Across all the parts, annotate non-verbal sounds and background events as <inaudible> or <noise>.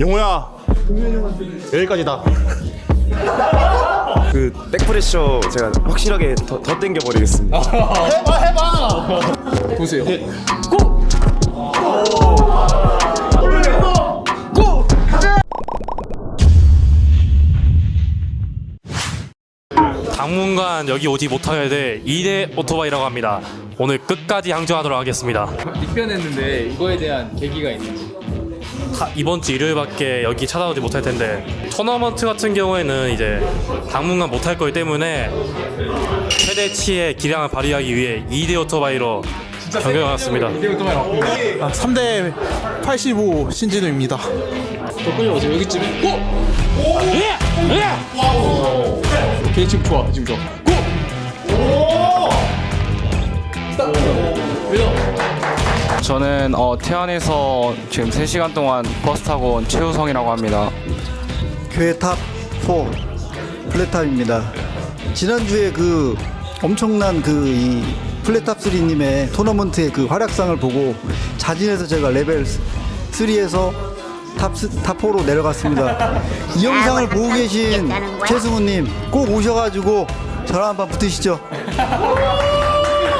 영호야 여기까지다 <laughs> 그 백프레셔 제가 확실하게 더, 더 땡겨버리겠습니다. 보세요. 당분간 여기 오지 못하게 될 2대 오토바이라고 합니다. 오늘 끝까지 항저하도록 하겠습니다. 입변했는데 이거에 대한 계기가 있는지. 하- 이번 주 일요일밖에 여기 찾아오지 못할 텐데 토너먼트 같은 경우에는 이제 당분간 못할 거기 때문에 최대치의 기량을 발휘하기 위해 2대 오토바이로 또 말아. 3대 85 신진우입니다 더 끌려오세요. 여기쯤에. 고! 오케이 지금 좋아. 지금 좋아. 고! 저는 어, 태안에서 지금 3시간 동안 버스 타고 온 최우성이라고 합니다. 교회 탑4 플랫탑입니다. 지난주에 그 엄청난 그 이 플랫탑 3님의 토너먼트의 그 활약상을 보고 자진해서 제가 레벨 3에서 탑, 탑 4로 내려갔습니다. <laughs> 이 영상을 보고 계신 최승우님 꼭 오셔가지고 저랑 한번 붙으시죠. <laughs>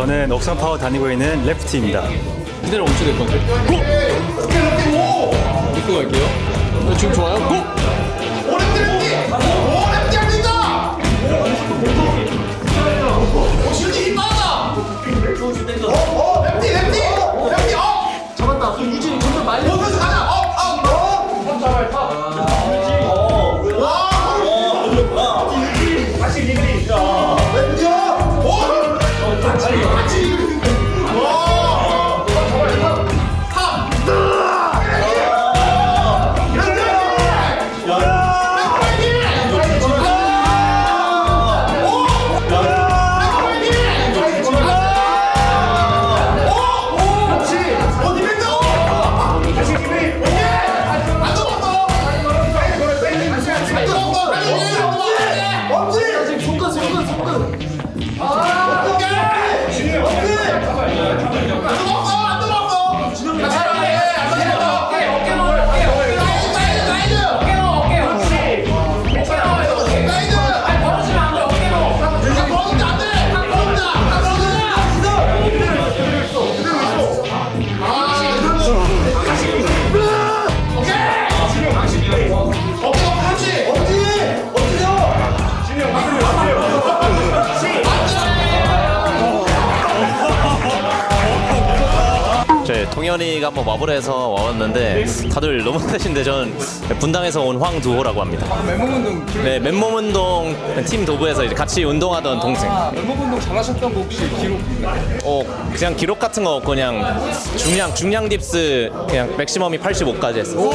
저는 옥상 파워 다니고 있는 레프티입니다. 그대로 될것 같아요. 고! 묶고 갈게요. 네, 지금 좋아요. 고! 제 동현이가 한번 와보래서 와봤는데 다들 너무 세신데 저는 분당에서 온 황두호라고 합니다. 맨몸 운동 네, 맨몸 운동 팀 도부에서 이제 같이 운동하던 동생. 아, 맨몸 운동 잘하셨던 거 혹시 기록 있나요? 어, 그냥 기록 같은 거 없고 그냥 중량 중량 딥스 그냥 맥시멈이 85까지 했어요.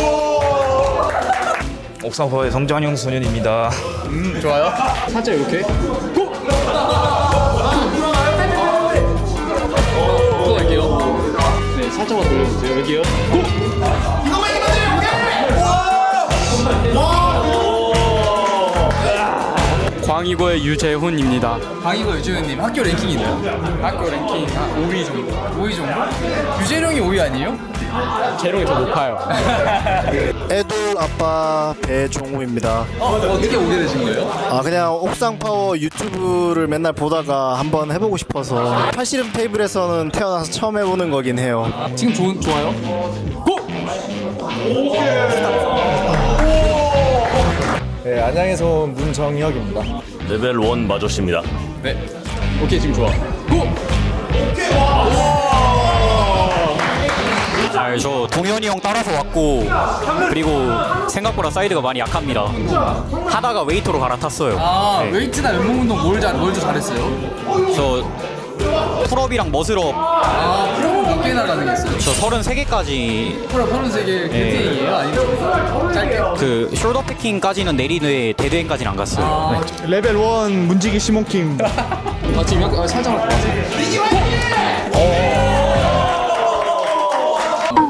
옥상 파워의 성장용 소년입니다. 음, 좋아요. 살짝 이렇게. 살짝만 돌려주세요. 여기요. 고! 광희고의 유재훈입니다. 방이거 유재현님 학교 랭킹 있나요? 학교 랭킹 한 5위 정도. 5위 정도? 유재룡이 5위 아니에요? 재롱이 더 높아요. 애돌 아빠 배종우입니다 어떻게 오게 되신 거예요? 아 그냥 옥상 파워 유튜브를 맨날 보다가 한번 해보고 싶어서 팔씨름 테이블에서는 태어나서 처음 해보는 거긴 해요 지금 좋은 좋아요? 고! 네, 안양에서 온 문정혁입니다. 레벨 1 마조씨입니다. 네. 오케이 지금 좋아. 고! 아, 저 동현이 형 따라서 왔고 그리고 생각보다 사이드가 많이 약합니다. 하다가 웨이터로 갈아탔어요. 아 네. 웨이트나 맨몸 운동 뭘, 잘, 뭘더 잘했어요? 저 풀업이랑 머슬업 아 프로는 몇 개나 가능했어요? 저 33개까지 프로 33개 킬팅이에요? 아니면 짧게? 그 숄더 패킹까지는 내리는데 데드엔까지는 안 갔어요. 아, 레벨 1 문지기 시몬킴. <laughs> 아 지금 약간 아, 살짝만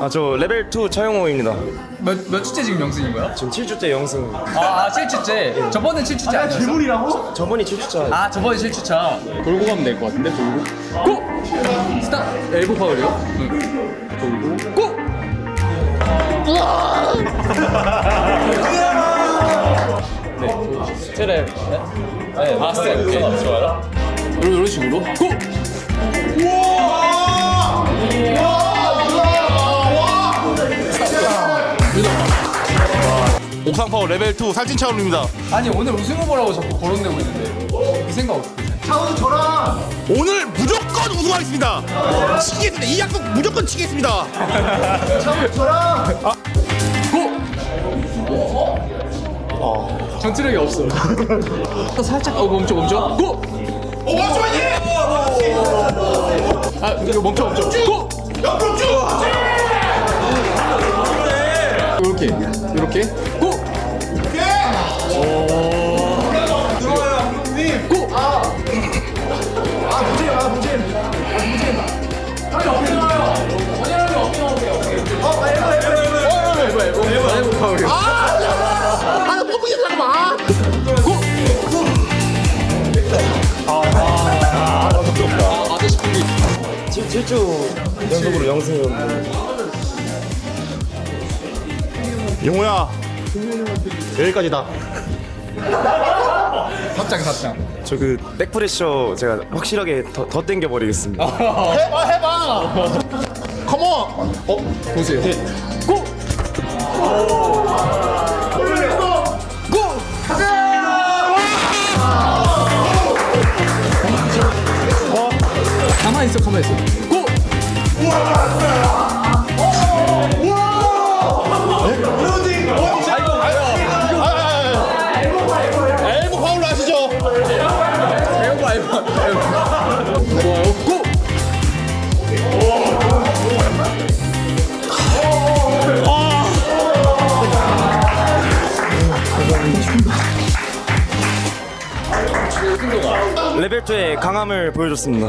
아 저 레벨 2 차영호입니다. 몇, 몇 주째 지금 영승인 거야? 지금 7주째 영승. 아, 아 7주째 저번에 7주째 아니었어? 저번이 7주차. 아 저번에 7주차 돌고 가면 될 것 같은데 돌고 고! 스타 엘보 파울이요? 응 돌고 고! 네 스트랩 네? 네, 아 스트랩 오케이 좋아요 이런, 이런 식으로 고! 옥상 파워 레벨 2 살찐 차원입니다. 아니 오늘 우승 후보라고 자꾸 거론되고 있는데 이 생각 어떻게 오늘 무조건 우승하겠습니다. 치겠습니다. 이 약속 무조건 치겠습니다. <laughs> 전투력이 없어 살짝 어 멈춰 멈춰 고! 오 잠시만요. 아 이거 멈춰 멈춰 고! 옆으로 쭉. 이렇게 이렇게 7, 주 연속으로 영승이었는데. 용호야. 여기까지다. 답장 답장 저 그 백프레셔 제가 확실하게 더, 더 땡겨버리겠습니다. <laughs> 해봐 해봐. 컴온. 어? 보세요 고! 고! 가만히 있어 가만히 있어 레벨 2의 강함을 보여줬습니다.